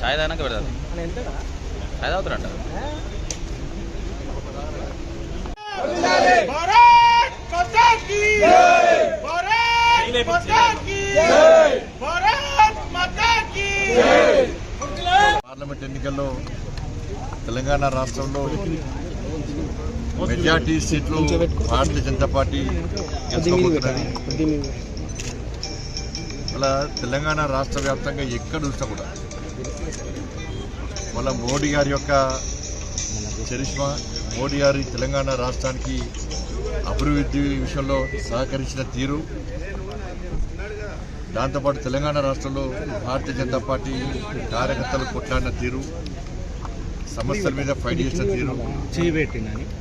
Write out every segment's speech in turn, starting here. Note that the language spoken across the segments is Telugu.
చాయ్ తాగినాక పెడతాను చాయ్ తాగుతారంట. పార్లమెంట్ ఎన్నికల్లో తెలంగాణ రాష్ట్రంలో మెజార్టీ సీట్లు భారతీయ జనతా పార్టీ గెలుచుకోబోతున్నది. అలా తెలంగాణ రాష్ట్ర వ్యాప్తంగా ఎక్కడ చూసినా కూడా వాళ్ళ మోడీ గారి యొక్క చరిష్మా మోడీ గారి తెలంగాణ రాష్ట్రానికి అభివృద్ధి విషయంలో సహకరించిన తీరు. దాంతోపాటు తెలంగాణ రాష్ట్రంలో భారతీయ జనతా పార్టీ కార్యకర్తలు కొట్లాడిన తీరు సమస్యల మీద ఫైట్ చేసిన తీరు.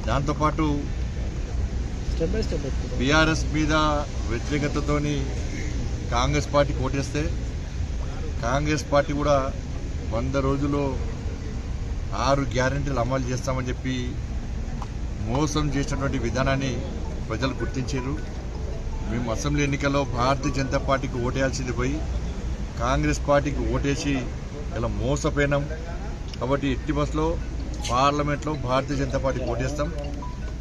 దాంతోపాటు బీఆర్ఎస్ మీద వ్యతిరేకతతోని కాంగ్రెస్ పార్టీ ఓటేస్తే కాంగ్రెస్ పార్టీ కూడా వంద రోజుల్లో ఆరు గ్యారంటీలు అమలు చేస్తామని చెప్పి మోసం చేసినటువంటి విధానాన్ని ప్రజలు గుర్తించారు. మేము అసెంబ్లీ ఎన్నికల్లో భారతీయ జనతా పార్టీకి ఓటేయాల్సింది పోయి కాంగ్రెస్ పార్టీకి ఓటేసి ఇలా మోసపోయినాం. కాబట్టి ఎట్టి బస్సులో పార్లమెంట్లో భారతీయ జనతా పార్టీకి ఓటేస్తాం.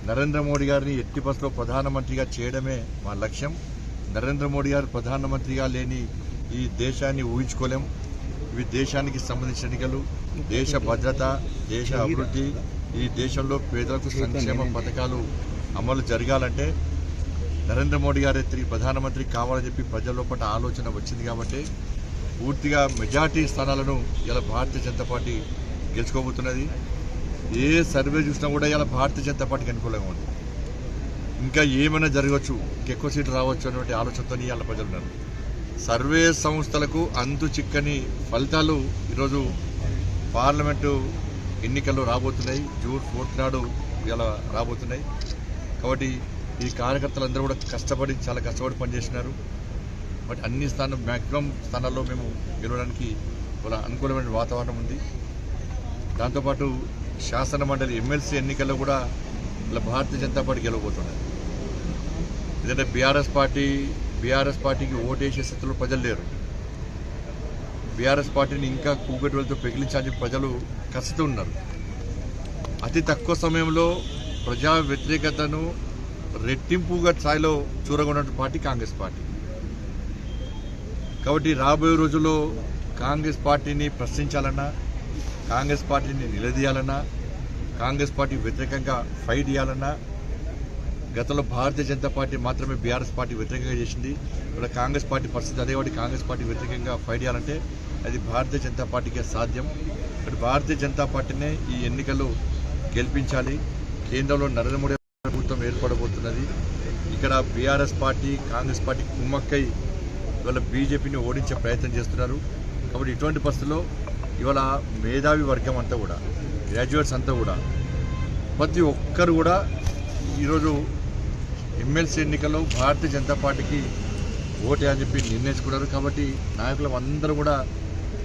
నరేంద్ర మోడీ గారిని ఎట్టి బస్సులో ప్రధానమంత్రిగా చేయడమే మా లక్ష్యం. నరేంద్ర మోడీ గారు ప్రధానమంత్రిగా లేని ఈ దేశాన్ని ఊహించుకోలేం. ఇవి దేశానికి సంబంధించిన ఎన్నికలు దేశ భద్రత దేశ అభివృద్ధి ఈ దేశంలో పేదలకు సంక్షేమ పథకాలు అమలు జరగాలంటే నరేంద్ర మోడీ గారే తిరిగి ప్రధానమంత్రి కావాలని చెప్పి ప్రజల్లో లోపల ఆలోచన వచ్చింది కాబట్టి పూర్తిగా మెజార్టీ స్థానాలను ఇలా భారతీయ జనతా పార్టీ గెలుచుకోబోతున్నది. ఏ సర్వే చూసినా కూడా ఇలా భారతీయ జనతా పార్టీకి అనుకూలంగా ఉంది. ఇంకా ఏమైనా జరగవచ్చు ఇంకెక్కువ సీట్లు రావచ్చు అనేటువంటి ఆలోచనతో ఇవాళ ప్రజలున్నారు సర్వే సంస్థలకు అంతు చిక్కని ఫలితాలు ఈరోజు పార్లమెంటు ఎన్నికల్లో రాబోతున్నాయి. జూన్ ఫోర్త్ నాడు ఇలా రాబోతున్నాయి. కాబట్టి ఈ కార్యకర్తలందరూ కూడా కష్టపడి చాలా కష్టపడి పనిచేసినారు బట్ అన్ని స్థానం మ్యాక్సిమం స్థానాల్లో మేము గెలవడానికి ఒక అనుకూలమైన వాతావరణం ఉంది. దాంతోపాటు శాసన మండలి ఎమ్మెల్సీ ఎన్నికల్లో కూడా ఇలా భారతీయ జనతా పార్టీ గెలవబోతున్నారు. ఎందుకంటే బీఆర్ఎస్ పార్టీ బీఆర్ఎస్ పార్టీకి ఓటేసే స్థితిలో ప్రజలు లేరు. బీఆర్ఎస్ పార్టీని ఇంకా కూగట్టులతో పెగిలించాలని ప్రజలు కసితో ఉన్నారు. అతి తక్కువ సమయంలో ప్రజా వ్యతిరేకతను రెట్టింపుగా స్థాయిలో చూరగొన్న పార్టీ కాంగ్రెస్ పార్టీ. కాబట్టి రాబోయే రోజుల్లో కాంగ్రెస్ పార్టీని ప్రశ్నించాలన్నా కాంగ్రెస్ పార్టీని నిలదీయాలన్నా కాంగ్రెస్ పార్టీ వ్యతిరేకంగా ఫైట్ చేయాలన్నా గతంలో భారతీయ జనతా పార్టీ మాత్రమే బీఆర్ఎస్ పార్టీ వ్యతిరేకంగా చేసింది. ఇప్పుడు కాంగ్రెస్ పార్టీ పరిస్థితి అదే వాటి కాంగ్రెస్ పార్టీ వ్యతిరేకంగా ఫైట్ చేయాలంటే అది భారతీయ జనతా పార్టీకే సాధ్యం. ఇప్పుడు భారతీయ జనతా పార్టీనే ఈ ఎన్నికల్లో గెలిపించాలి. కేంద్రంలో నరేంద్ర మోడీ ప్రభుత్వం ఏర్పడబోతున్నది. ఇక్కడ బీఆర్ఎస్ పార్టీ కాంగ్రెస్ పార్టీ కుమ్మక్కై ఇవాళ బీజేపీని ఓడించే ప్రయత్నం చేస్తున్నారు. కాబట్టి ఇటువంటి పరిస్థితుల్లో ఇవాళ మేధావి వర్గం అంతా కూడా గ్రాడ్యుయేట్స్ అంతా కూడా ప్రతి ఒక్కరు కూడా ఈరోజు ఎమ్మెల్సీ ఎన్నికల్లో భారతీయ జనతా పార్టీకి ఓటే అని చెప్పి నిర్ణయించుకున్నారు కాబట్టి నాయకులు అందరూ కూడా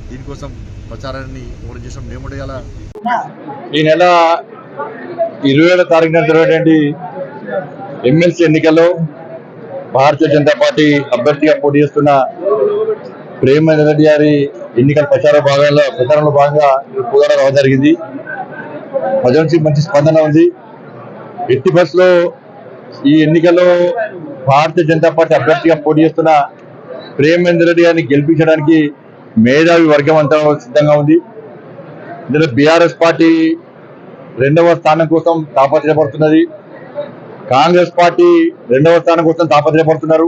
దీనికోసం ప్రచారాన్ని ఓడి చేసాం మేము కూడా ఈ నెల ఇరవై ఏళ్ళ తారీఖున జరిగినటువంటి ఎమ్మెల్సీ ఎన్నికల్లో భారతీయ జనతా పార్టీ అభ్యర్థిగా పోటీ చేస్తున్న ప్రేమ రెడ్డి గారి ఎన్నికల ప్రచార భాగంలో ప్రచారంలో భాగంగా కూడా రావడం జరిగింది. ప్రజల నుంచి మంచి స్పందన ఉంది. ఎట్టి బస్సులో ఈ ఎన్నికల్లో భారతీయ జనతా పార్టీ అభ్యర్థిగా పోటీ చేస్తున్న ప్రేమేంద్ర రెడ్డి గారిని గెలిపించడానికి మేధావి వర్గం అంతా సిద్ధంగా ఉంది. ఇందులో బీఆర్ఎస్ పార్టీ రెండవ స్థానం కోసం తాపత్రయపడుతున్నది. కాంగ్రెస్ పార్టీ రెండవ స్థానం కోసం తాపత్రయపడుతున్నారు.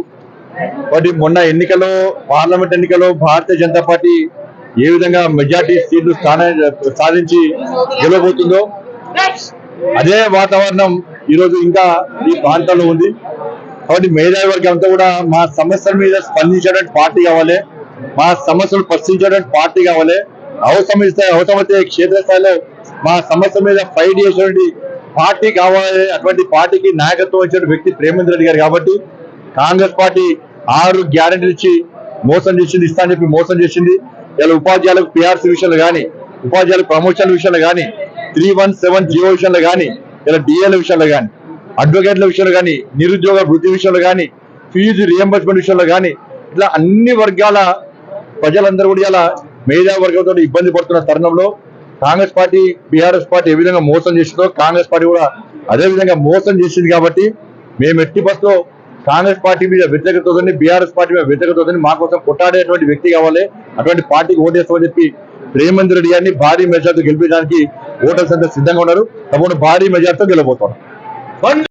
కాబట్టి మొన్న ఎన్నికల్లో పార్లమెంట్ ఎన్నికల్లో భారతీయ జనతా పార్టీ ఏ విధంగా మెజార్టీ సీట్లు స్థాన సాధించి గెలవబోతుందో అదే వాతావరణం ఈరోజు ఇంకా ఈ ప్రాంతంలో ఉంది. కాబట్టి మేధావి వర్గం అంతా కూడా మా సమస్యల మీద స్పందించడానికి పార్టీ కావాలి. మా సమస్యలు పరిశీలించడానికి పార్టీ కావాలి. అవసరమైతే అవసరమైతే క్షేత్రస్థాయిలో మా సమస్య మీద ఫైట్ చేసేటువంటి పార్టీ కావాలి. అటువంటి పార్టీకి నాయకత్వం ఇచ్చిన వ్యక్తి ప్రేమేంద్ర రెడ్డి గారు కాబట్టి కాంగ్రెస్ పార్టీ ఆరు గ్యారెంటీలు ఇచ్చి మోసం చేసింది ఇస్తా అని చెప్పి మోసం చేసింది. ఇలా ఉపాధ్యాయులకు పిఆర్సీ విషయంలో కానీ ఉపాధ్యాయులకు ప్రమోషన్ల విషయంలో కానీ త్రీ వన్ సెవెన్ జియో విషయంలో కానీ ఇలా డిఎల్ విషయంలో కానీ అడ్వకేట్ల విషయంలో కానీ నిరుద్యోగ వృత్తి విషయంలో కానీ ఫీజు రియంబర్స్మెంట్ విషయంలో కానీ ఇట్లా అన్ని వర్గాల ప్రజలందరూ కూడా ఇలా మేధావర్గంతో ఇబ్బంది పడుతున్న తరుణంలో కాంగ్రెస్ పార్టీ బీఆర్ఎస్ పార్టీ ఏ విధంగా మోసం చేసిందో కాంగ్రెస్ పార్టీ కూడా అదే విధంగా మోసం చేసింది కాబట్టి మేము ఎట్టి బస్సులో కాంగ్రెస్ పార్టీ మీద వ్యతిరేకతతోని బీఆర్ఎస్ పార్టీ మీద వ్యతిరేకతతోని మా కోసం కొట్టాడేటువంటి వ్యక్తి కావాలి అటువంటి పార్టీకి ఓటేస్తామని చెప్పి ప్రేమేంద్ర రెడ్డి గారిని భారీ మెజార్టీతో గెలిపించడానికి ఓటర్స్ అంతా సిద్ధంగా ఉన్నారు. తప్పకుండా భారీ మెజార్టీతో గెలబోతున్నారు